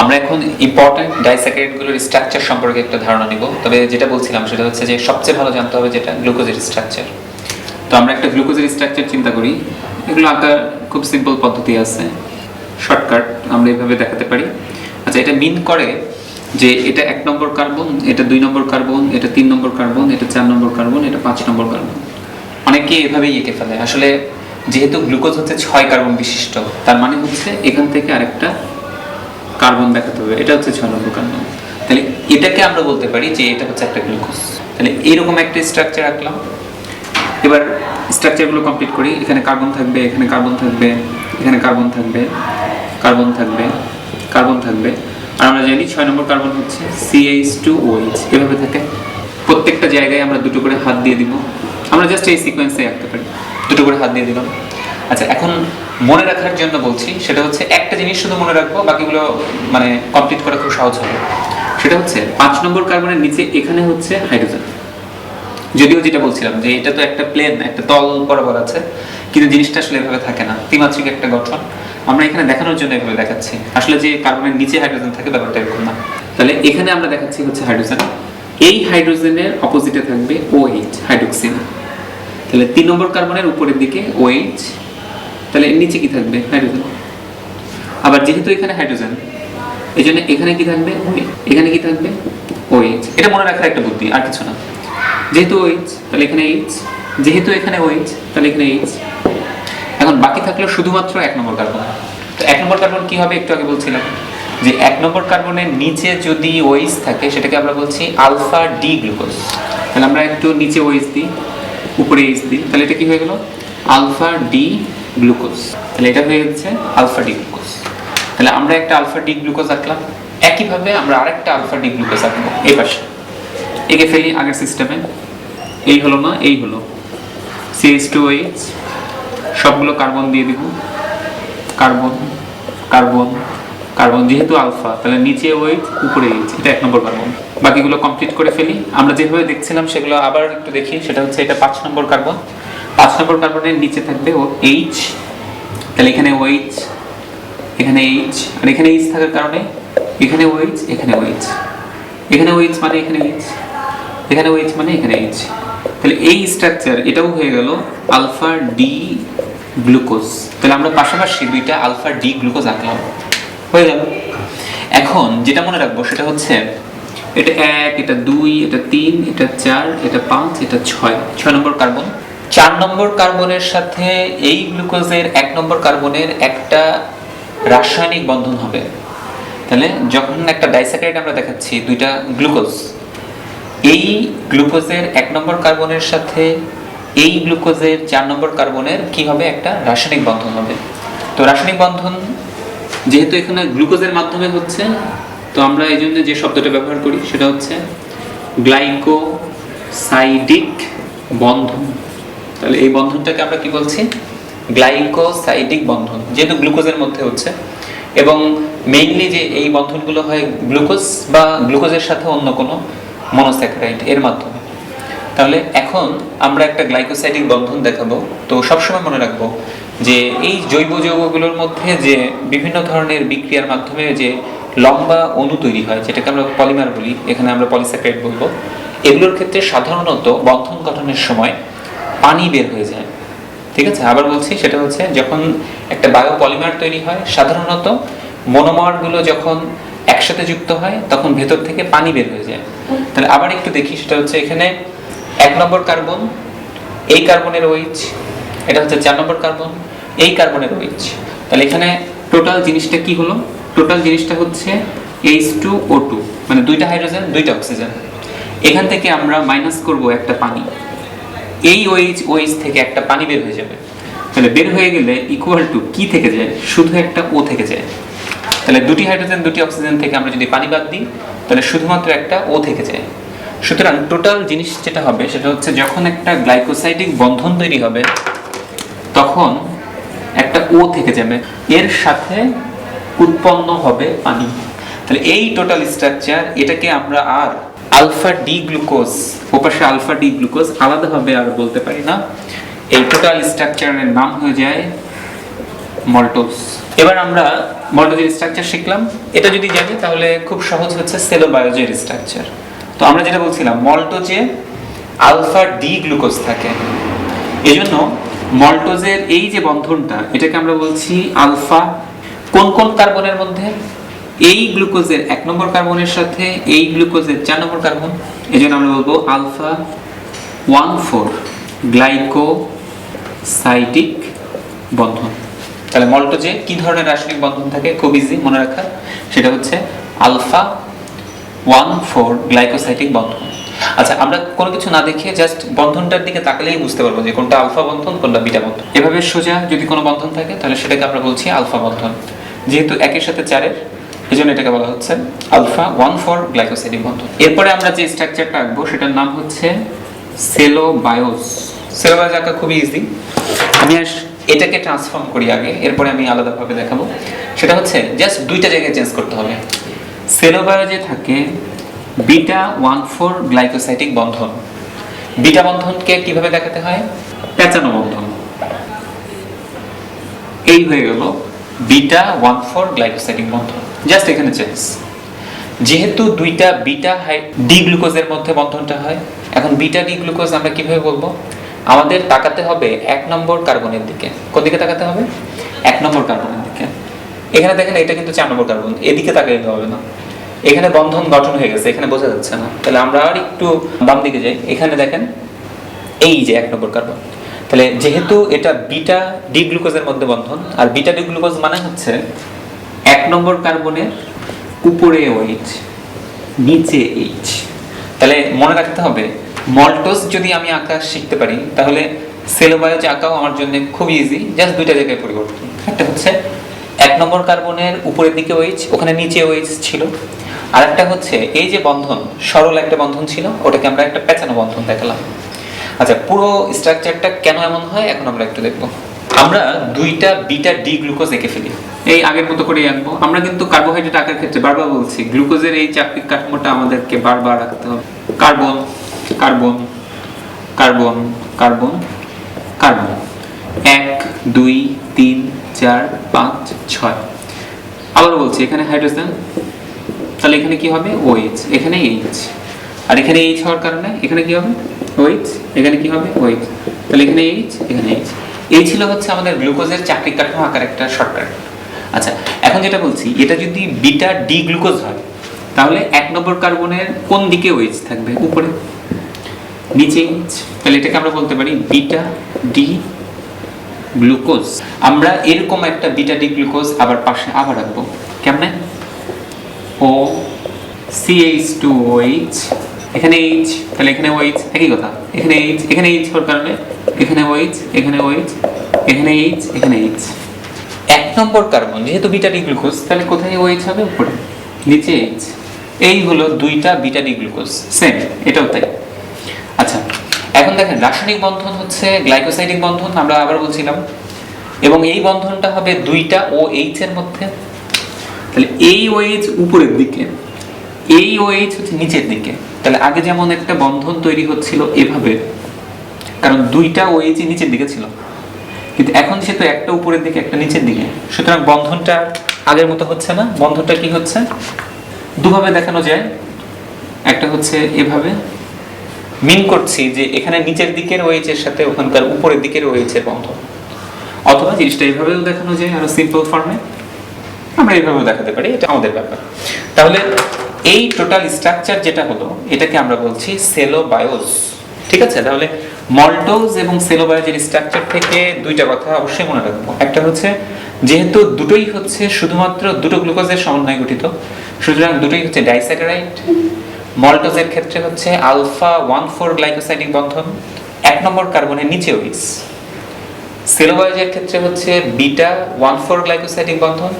আমরা এখন important ডাইস্যাকারাইডগুলোর structure সম্পর্কে একটা ধারণা নিব। তবে যেটা বলছিলাম সেটা হচ্ছে যে সবচেয়ে ভালো জানতে হবে যেটা গ্লুকোজের স্ট্রাকচার তো আমরা একটা গ্লুকোজের স্ট্রাকচার চিন্তা করি। এগুলো আঁকার খুব সিম্পল পদ্ধতি আছে। শর্টকাট আমরা এইভাবে দেখাতে পারি। আচ্ছা এটা মিন করে যে এটা এক নম্বর কার্বন এটা দুই নম্বর কার্বন এটা তিন নম্বর কার্বন এটা চার নম্বর কার্বন এটা পাঁচ নম্বর কার্বন অনেকে এভাবেই এঁকে ফেলে। আসলে যেহেতু গ্লুকোজ হচ্ছে ছয় কার্বন বিশিষ্ট, তার মানে হচ্ছে এখান থেকে আরেকটা কার্বন দেখাতে হবে, এটা হচ্ছে ছয় নম্বর কার্বন তাহলে এটাকে আমরা বলতে পারি যে এটা হচ্ছে একটা গ্লুকোজ। তাহলে এইরকম একটা স্ট্রাকচার রাখলাম এবার স্ট্রাকচারগুলো কমপ্লিট করি। এখানে কার্বন থাকবে, এখানে কার্বন থাকবে, এখানে কার্বন থাকবে কার্বন থাকবে কার্বন থাকবে। আর আমরা জানি ছয় নম্বর কার্বন হচ্ছে সিএইচ টু ওইচ এভাবে থাকে। প্রত্যেকটা জায়গায় আমরা দুটো করে হাত দিয়ে দিব। আমরা জাস্ট এই সিকোয়েন্সে রাখতে পারি। দুটো করে হাত দিয়ে দিলাম। আচ্ছা এখন মনে রাখার জন্য বলছি, সেটা হচ্ছে একটা জিনিস শুধু মনে রাখব, বাকিগুলো মানে কমপ্লিট করা খুব সহজ হবে। সেটা হচ্ছে পাঁচ নম্বর কার্বনের নিচে এখানে হচ্ছে হাইড্রোজেন। যদিও যেটা বলছিলাম যে এটা তো একটা প্লেন একটা তল বরাবর আছে, কিন্তু জিনিসটা আসলে এভাবে থাকে না। ত্রিমাত্রিক একটা গঠন। আমরা এখানে দেখানোর জন্য এভাবে দেখাচ্ছি। আসলে যে কার্বনের নিচে হাইড্রোজেন থাকে ব্যাপারটা এরকম না। তাহলে এখানে আমরা দেখাচ্ছি হচ্ছে হাইড্রোজেন। এই হাইড্রোজেনের অপোজিটে থাকবে OH হাইড্রোক্সিন তাহলে তিন নম্বর কার্বনের উপরের দিকে OH তাহলে এর নিচে কি থাকবে? হাইড্রোজেন। আবার যেহেতু এখানে হাইড্রোজেন এই জন্য এখানে কি থাকবে? এখানে কি থাকবে? OH এটা মনে রাখার একটা বুদ্ধি, আর কিছু না। যেহেতু OH তাহলে এখানে এইচ। যেহেতু এখানে OH তাহলে এখানে এইচ। এখন বাকি থাকল শুধুমাত্র এক নম্বর কার্বন। তো এক নম্বর কার্বন কি হবে? একটু আগে বলছিলাম। যে এক নম্বর কার্বনের নিচে যদি ওইস থাকে, সেটাকে আমরা বলছি আলফা ডি গ্লুকোজ। তাহলে আমরা একটু নিচে ওইস দিই, উপরে এইচ দিই। তাহলে এটা কি হয়ে গেল? Alpha D glucose. তাহলে এটা হয়ে যাচ্ছে আলফা ডি গ্লুকোজ। তাহলে আমরা একটা আলফা ডি গ্লুকোজ আঁকলাম। একইভাবে আমরা আরেকটা আলফা ডি গ্লুকোজ আঁকবো এই পাশে। একে ফেলি আগের সিস্টেমে। এই হলো না, এই হলো। সিএইচ টু এইচ সবগুলো কার্বন দিয়ে দিব। কার্বন কার্বন কার্বন যেহেতু আলফা, তাহলে নিচে ওয়েট, উপরে এইচ এটা এক নম্বর কার্বন। বাকিগুলো কমপ্লিট করে ফেলি। আমরা যেভাবে দেখছিলাম সেগুলো আবার একটু দেখি, সেটা হচ্ছে এটা পাঁচ নম্বর কার্বন। পাঁচ নম্বর কার্বনের নিচে থাকবে ও এইচ তাহলে এখানে ওইচ এখানে এইচ আর এখানে এইচ থাকার কারণে এখানে ওইচ এখানে ওইচ এখানে ওইচ মানে এখানে এইচ এখানে ওইচ মানে এখানে এইচ তাহলে এই স্ট্রাকচার এটাও হয়ে গেল আলফা ডি গ্লুকোজ তাহলে আমরা পাশাপাশি দুইটা আলফা ডি গ্লুকোজ আঁকলাম। হয়ে গেল। এখন যেটা মনে রাখব সেটা হচ্ছে এটা এক, এটা দুই, এটা তিন, এটা চার, এটা পাঁচ, এটা ছয়। ছয় নম্বর কার্বন চার নম্বর কার্বনের সাথে এই গ্লুকোজের এক নম্বর কার্বনের একটা রাসায়নিক বন্ধন হবে। তাহলে যখন একটা ডাইস্যাকারাইড আমরা দেখাচ্ছি, দুইটা গ্লুকোজ, এই গ্লুকোজের এক নম্বর কার্বনের সাথে এই গ্লুকোজের চার নম্বর কার্বনের কি হবে? একটা রাসায়নিক বন্ধন হবে। তো রাসায়নিক বন্ধন যেহেতু এখানে গ্লুকোজের মাধ্যমে হচ্ছে, তো আমরা এই জন্য যে শব্দটা ব্যবহার করি, সেটা হচ্ছে গ্লাইকোসাইডিক বন্ধন। তাহলে এই বন্ধনটাকে আমরা কি বলছি? গ্লাইকোসাইডিক বন্ধন, যেহেতু গ্লুকোজের মধ্যে হচ্ছে। এবং মেইনলি যে এই বন্ধনগুলো হয় গ্লুকোজ বা গ্লুকোজের সাথে অন্য কোনো মনোস্যাকারাইড এর মাধ্যমে। তাহলে এখন আমরা একটা গ্লাইকোসাইডিক বন্ধন দেখাবো। তো সবসময় মনে রাখব যে এই জৈব যৌগগুলোর মধ্যে যে বিভিন্ন ধরনের বিক্রিয়ার মাধ্যমে যে লম্বা অণু তৈরি হয়, যেটাকে আমরা পলিমার বলি, এখানে আমরা পলিস্যাকারাইড বলব, এগুলোর ক্ষেত্রে সাধারণত বন্ধন গঠনের সময় পানি বের হয়ে যায়। ঠিক আছে? আবার বলছি, সেটা হচ্ছে যখন একটা বায়ো পলিমার তৈরি হয়, সাধারণত মনোমারগুলো যখন একসাথে যুক্ত হয়, তখন ভেতর থেকে পানি বের হয়ে যায়। তাহলে আবার একটু দেখি, সেটা হচ্ছে এখানে এক নম্বর কার্বন, এই কার্বনের ওইচ এটা হচ্ছে চার নম্বর কার্বন, এই কার্বনের ওইচ তাহলে এখানে টোটাল জিনিসটা কি হলো? টোটাল জিনিসটা হচ্ছে এইচ টু ও টু মানে দুইটা হাইড্রোজেন, দুইটা অক্সিজেন। এখান থেকে আমরা মাইনাস করব একটা পানি। এই ওইচ ওইচ থেকে একটা পানি বের হয়ে যাবে। তাহলে বের হয়ে গেলে ইকুয়াল টু কি থেকে যায়? শুধু একটা ও থেকে যায়। তাহলে দুটি হাইড্রোজেন দুটি অক্সিজেন থেকে আমরা যদি পানি বাদ দিই, তাহলে শুধুমাত্র একটা ও থেকে যায়। সুতরাং টোটাল জিনিস যেটা হবে, সেটা হচ্ছে যখন একটা গ্লাইকোসাইডিক বন্ধন তৈরি হবে, তখন একটা ও থেকে যাবে। এর সাথে উৎপন্ন হবে পানি। তাহলে এই টোটাল স্ট্রাকচার এটাকে আমরা আর আলফা ডি গ্লুকোজ ওপাশে আলফা ডি গ্লুকোজ আলাদাভাবে আর বলতে পারি না। এই টোটাল স্ট্রাকচারের নাম হয়ে যায় মল্টোজ। এবার আমরা মল্টোজের স্ট্রাকচার শিখলাম। এটা যদি জানি তাহলে খুব সহজ হচ্ছে সেলোবায়োজের স্ট্রাকচার। তো আমরা যেটা বলছিলাম, মল্টোজে আলফা ডি গ্লুকোজ থাকে। এই জন্য মল্টোজের এই যে বন্ধনটা, এটাকে আমরা বলছি আলফা। কোন কোন কার্বনের মধ্যে? এই গ্লুকোজের এক নম্বর কার্বনের সাথে, এই গ্লুকোজের চার নম্বর কার্বন এই জন্য আমরা বলব alpha one four glycosidic বন্ধন। তাহলে মল্টোজে কি ধরনের রাসায়নিক বন্ধন থাকে, খুব ইজি মনে রাখা, সেটা হচ্ছে আলফা ওয়ান ফোর গ্লাইকোসাইটিক বন্ধন। আচ্ছা আমরা কোনো কিছু না দেখে জাস্ট বন্ধনটার দিকে তাকালেই বুঝতে পারব যে কোনটা আলফা বন্ধন, কোনটা বিটা বন্ধন। এভাবে সোজা যদি কোনো বন্ধন থাকে, তাহলে সেটাকে আমরা বলছি আলফা বন্ধন। যেহেতু একের সাথে চারের এই জন্য এটাকে বলা হচ্ছে আলফা ওয়ান ফোর গ্লাইকোসাইটিক বন্ধন। এরপরে আমরা যে স্ট্রাকচারটা আঁকবো, সেটার নাম হচ্ছে সেলোবায়োস সেলোবায়োস আঁকা খুবই ইজি আমি এটাকে ট্রান্সফর্ম করি আগে, এরপরে আমি আলাদাভাবে দেখাবো। সেটা হচ্ছে জাস্ট দুইটা জায়গায় চেঞ্জ করতে হবে। সেলোবায়োজে থাকে বিটা ওয়ান ফোর গ্লাইকোসাইটিক বন্ধন। বিটা বন্ধনকে কীভাবে দেখাতে হয়? প্যাঁচানো বন্ধন। এই হয়ে গেল বিটা ওয়ান ফোর গ্লাইকোসাইটিক বন্ধন। জাস্ট এখানে চেঞ্জ যেহেতু দুইটা বিটা হাই ডি গ্লুকোজের মধ্যে বন্ধনটা হয়, এখন বিটা ডি গ্লুকোজ আমরা কীভাবে বলব? আমাদের তাকাতে হবে এক নম্বর কার্বনের দিকে। কোন দিকে তাকাতে হবে? এক নম্বর কার্বনের দিকে। এখানে দেখেন এটা কিন্তু চার নম্বর কার্বন। এদিকে তাকাইতে হবে না। এখানে বন্ধন গঠন হয়ে গেছে, এখানে বোঝা যাচ্ছে না। তাহলে আমরা আর একটু বাম দিকে যাই। এখানে দেখেন এই যে এক নম্বর কার্বন। তাহলে যেহেতু এটা বিটা ডি গ্লুকোজের মধ্যে বন্ধন, আর বিটা ডি গ্লুকোজ মানে হচ্ছে এক নম্বর কার্বনের উপরে ওইচ নিচে এইচ তাহলে মনে রাখতে হবে মল্টোজ যদি আমি আঁকা শিখতে পারি, তাহলে সেলোবায়োজ আঁকাও আমার জন্য খুব ইজি জাস্ট দুইটা জায়গায় পরিবর্তন। একটা হচ্ছে, এক নম্বর কার্বনের উপরের দিকে ওইচ ওখানে নিচে ওইচ ছিল। আর একটা হচ্ছে, এই যে বন্ধন, সরল একটা বন্ধন ছিল, ওটাকে আমরা একটা পেঁচানো বন্ধন দেখালাম। আচ্ছা পুরো স্ট্রাকচারটা কেন এমন হয়? এখন আমরা একটু দেখব। আমরা দুইটা বিটা ডি গ্লুকোজ এঁকে ফেলি। এই আগের মতো করে আঁকবো আমরা কিন্তু কার্বোহাইড্রেট আঁকার ক্ষেত্রে বারবার বলছি, গ্লুকোজের এই চাকরির কাঠামোটা আমাদেরকে বারবার রাখতে হবে। Carbon carbon carbon carbon carbon. এক, দুই, তিন, চার, পাঁচ, ছয়। আবার বলছি, এখানে হাইড্রোজেন, তাহলে এখানে কি হবে? ওএইচ এখানে এইচ আর এখানে এইচ হওয়ার কারণে এখানে কি হবে? ওএইচ এখানে কি হবে? ওএইচ তাহলে এখানে এইচ এখানে এইচ এই ছিল হচ্ছে আমাদের গ্লুকোজের চাকরি কাঠামো আকার একটা শর্টকাট আচ্ছা এখন যেটা বলছি, এটা যদি বিটা ডি গ্লুকোজ হয়, তাহলে এক নম্বর কার্বনের কোন দিকে ওএইচ থাকবে? উপরে? নিচে? তাহলে এটাকে আমরা বলতে পারি বিটা ডি গ্লুকোজ আমরা এরকম একটা বিটা ডি গ্লুকোজ আবার পাশে আবার রাখব। কেমনে? ও সিএইচ টু ওইচ এখানে এইচ তাহলে এখানে ওইচ একই কথা। এখানে এইচ এখানে এইচ হওয়ার কারণে, এখানে ওইচ এখানে ওইচ এখানে এইচ এখানে এইচ এক নম্বর কার্বন, যেহেতু বিটা ডি গ্লুকোজ, তাহলে কোথায় ওইচ হবে? উপরে। নিচে এইচ এই হলো দুইটা বিটা ডি গ্লুকোজ। সেম এটাও তাই। আচ্ছা এখন দেখেন, রাসায়নিক বন্ধন হচ্ছে গ্লাইকোসাইডিক বন্ধন, আমরা আবার বলছিলাম। এবং এই বন্ধনটা হবে দুইটা ও এইচ এর মধ্যে। তাহলে এই ওএইচ উপরের দিকে এই ওএইচ হচ্ছে নিচের দিকে। তাহলে আগে যেমন একটা বন্ধন তৈরি হচ্ছিল এভাবে, কারণ দুইটা ওএইচ নিচের দিকে ছিল। কিন্তু এখন যেহেতু একটা উপরের দিকে, একটা নিচের দিকে, সুতরাং বন্ধনটা আগের মতো হচ্ছে না। বন্ধনটা কি হচ্ছে? দুভাবে দেখানো যায়। একটা হচ্ছে এভাবে। মিন করছি যে এখানে নিচের দিকের এর সাথে ওখানকার উপরের দিকের এর বন্ধন। অথবা জিনিসটা এইভাবেও দেখানো যায় আরও সিম্পল ফর্মে আমরা এইভাবেও দেখাতে পারি, এটা আমাদের ব্যাপার। তাহলে এই টোটাল স্ট্রাকচার যেটা হলো, এটাকে আমরা বলছি সেলোবায়োস ঠিক আছে? তাহলে মল্টোজ এবং সেলোবায়োজের স্ট্রাকচার থেকে দুইটা কথা অবশ্যই মনে রাখব। একটা হচ্ছে, যেহেতু দুটোই হচ্ছে শুধুমাত্র দুটো গ্লুকোজের সমন্বয়ে গঠিত, সুতরাং দুটোই হচ্ছে ডাইস্যাকারাইড মল্টোজের ক্ষেত্রে হচ্ছে আলফা ওয়ান ফোর গ্লাইকোসাইডিক বন্ধন, এক নম্বর কার্বনের নিচে ওইস সেলোবায়োজের ক্ষেত্রে হচ্ছে বিটা ওয়ান ফোর গ্লাইকোসাইডিক বন্ধন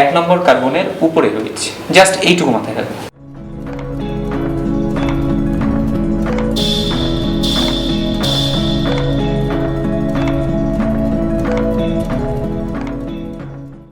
এক নম্বর কার্বনের উপরে রয়েছে। জাস্ট এইটুকু মাথায় রাখব